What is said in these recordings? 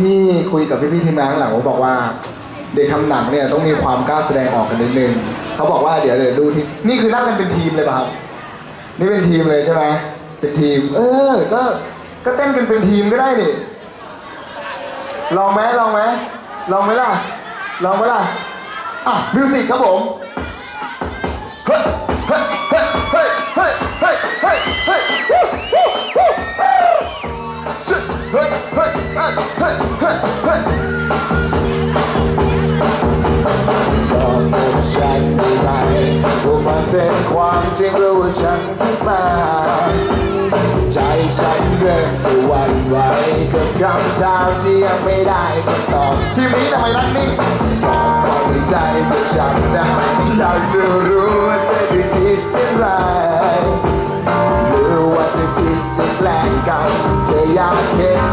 พี่คุยกับพี่พี่ๆทีมงานข้างหลังผมบอกว่า เด็กทำหนังเนี่ยต้องมีความกล้าแสดงออกกันนิดนึงเขาบอกว่าเดี๋ยวเดี๋ยวดูทีนี่คือนั่งกันเป็นทีมเลยป่ะครับนี่เป็นทีมเลยใช่ไหมเป็นทีม เออ ก็ก็เต้นกันเป็นทีมก็ได้นี่ลองไหมลองไหมลองไหมล่ะลองไหมล่ะอะมิวสิกครับผมเฮ้ยเฮ้ยเฮ้ยเฮ้ยเฮ้ยเฮ้ยเฮ้ยเฮ้ยวู้วู้วู้วู้เฮ้ยเฮ้ยเฮ้ย ยเฮ้ยเฮ้ยบอกกับฉันไม่ไหมว่ามันเป็นความจริงหรือว่าฉันคิดมาใจฉันเริ่มจะหวั่นไหวกับคำถามที่ยังไม่ได้คำตอบทีมนี้ทำไมนั่งนิ่ง 界，這一刻，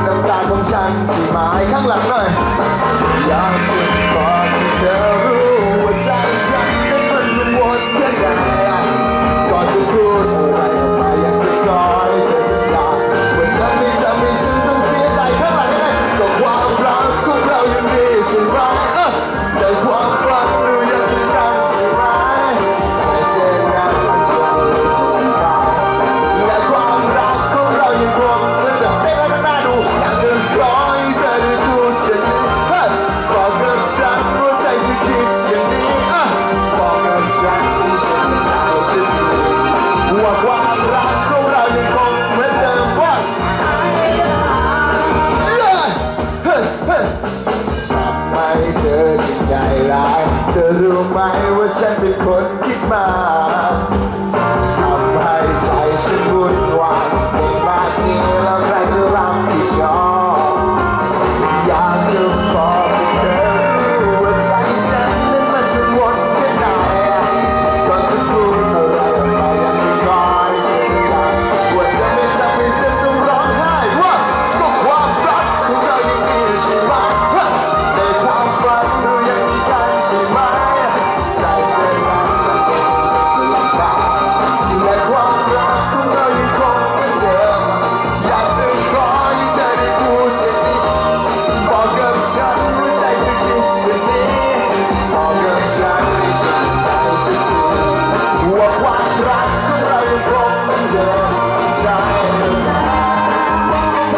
等大共身前埋喺坑能內。 ว่าฉันเป็นคนคิดมาทำให้ใจฉันวุ่นวาย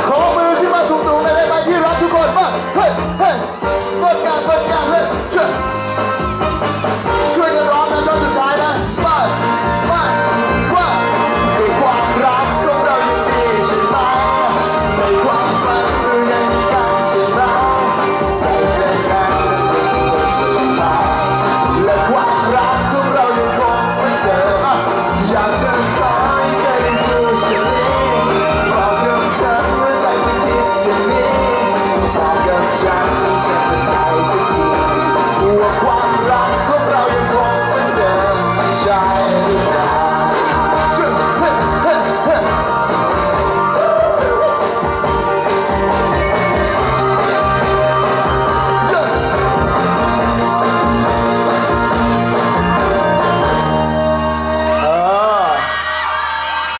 ขอมือขึ้นมาสูงๆเลยได้ไหที่รักทุกคนมาเฮ้ย